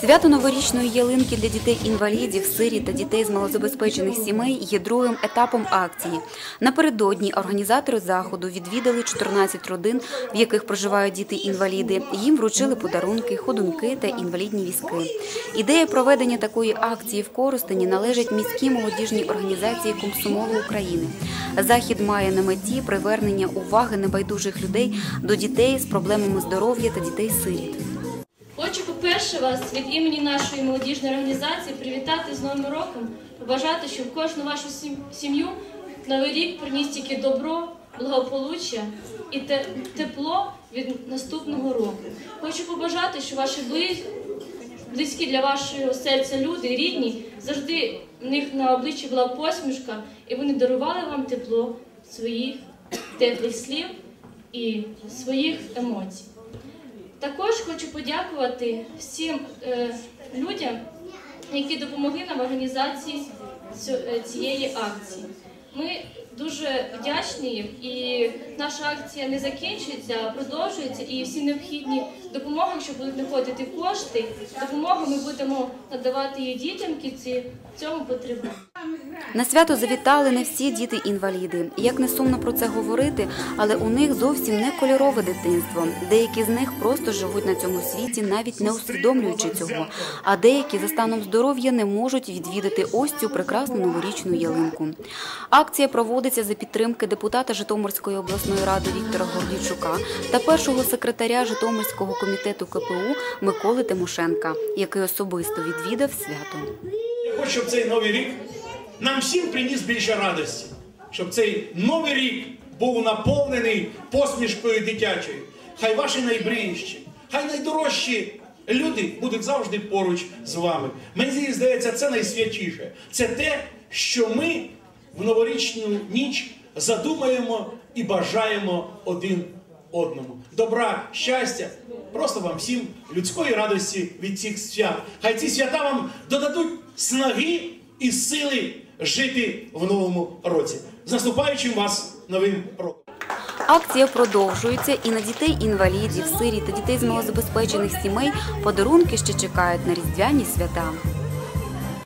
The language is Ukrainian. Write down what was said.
Свято новорічної ялинки для дітей-інвалідів, сирі та дітей з малозабезпечених сімей є другим етапом акції. Напередодні організатори заходу відвідали 14 родин, в яких проживають діти-інваліди. Їм вручили подарунки, ходунки та інвалідні візки. Ідея проведення такої акції в Коростені належить міській молодіжній організації Комсомолу України. Захід має на меті привернення уваги небайдужих людей до дітей з проблемами здоров'я та дітей-сиріт. Хочу, по-перше, вас від імені нашої молодіжної організації привітати з Новим роком, побажати, щоб кожну вашу сім'ю новий рік приніс тільки добро, благополуччя і тепло від наступного року. Хочу побажати, щоб ваші близькі для вашого серця люди, рідні, завжди в них на обличчі була посмішка, і вони дарували вам тепло своїх теплих слів і своїх емоцій. Також хочу подякувати всім е, людям, які допомогли нам в організації е, цієї акції. Ми дуже вдячні їм, і наша акція не закінчується, а продовжується. І всі необхідні допомоги, якщо будуть знаходити кошти, допомогу ми будемо надавати її дітям, які цьому потребують. На свято завітали не всі діти-інваліди. Як не сумно про це говорити, але у них зовсім не кольорове дитинство. Деякі з них просто живуть на цьому світі, навіть не усвідомлюючи цього. А деякі за станом здоров'я не можуть відвідати ось цю прекрасну новорічну ялинку. Акція проводиться за підтримки депутата Житомирської обласної ради Віктора Гордійчука та першого секретаря Житомирського комітету КПУ Миколи Тимошенка, який особисто відвідав свято. Хочу, цей новий рік нам всім приніс більше радості, щоб цей новий рік був наповнений посмішкою дитячою. Хай ваші найближчі, хай найдорожчі люди будуть завжди поруч з вами. Мені здається, це найсвятіше. Це те, що ми в новорічну ніч задумаємо і бажаємо один одному. Добра, щастя, просто вам всім людської радості від цих свят. Хай ці свята вам додадуть снаги і сили жити в новому році. З наступаючим вас новим роком! Акція продовжується і на дітей-інвалідів, сирі та дітей з малозабезпечених сімей подарунки ще чекають на різдвяні свята.